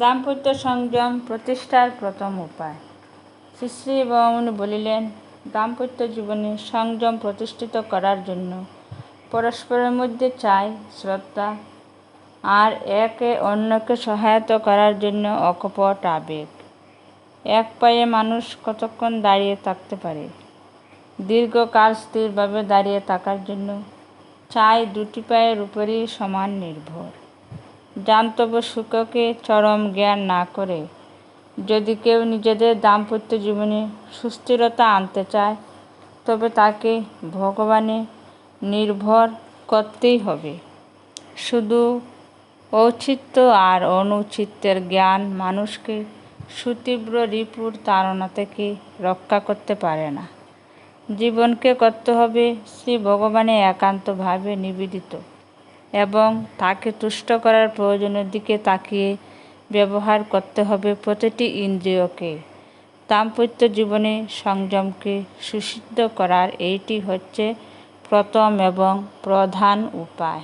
দাম্পত্য সংযম প্রতিষ্ঠার প্রথম উপায়। শ্রী বামুনি বলিলেন, দাম্পত্য জীবনে সংযম প্রতিষ্ঠিত করার জন্য পরস্পরের মধ্যে চাই, শ্রদ্ধা, আর একে অন্যকে সহায়তা করার জন্য অকপট আবেগ। এক পায়ে মানুষ কতক্ষণ দাঁড়িয়ে থাকতে পারে? দীর্ঘকাল স্থিরভাবে দাঁড়িয়ে থাকার জন্য চাই দুটি পায়ের উপরই সমান নির্ভর। জান্তব্য সুখকে চরম জ্ঞান না করে। যদি কেউ নিজেদের দাম্পত্য জীবনে সুস্থিরতা আনতে চায়, তবে তাকে ভগবানে নির্ভর করতেই হবে। শুধু ঔচিত্য আর অনুচিত্যের জ্ঞান মানুষকে সুতীব্র রিপুর তাড়না থেকে রক্ষা করতে পারে না। জীবনকে করতে হবে শ্রী ভগবানে একান্তভাবে নিবেদিত। এবং তাকে তুষ্ট করার প্রয়োজনের দিকে তাকিয়ে ব্যবহার করতে হবে প্রতিটি ইন্দ্রিয়কে। দাম্পত্য জীবনে সংযমকে সুসিদ্ধ করার এইটি হচ্ছে প্রথম এবং প্রধান উপায়।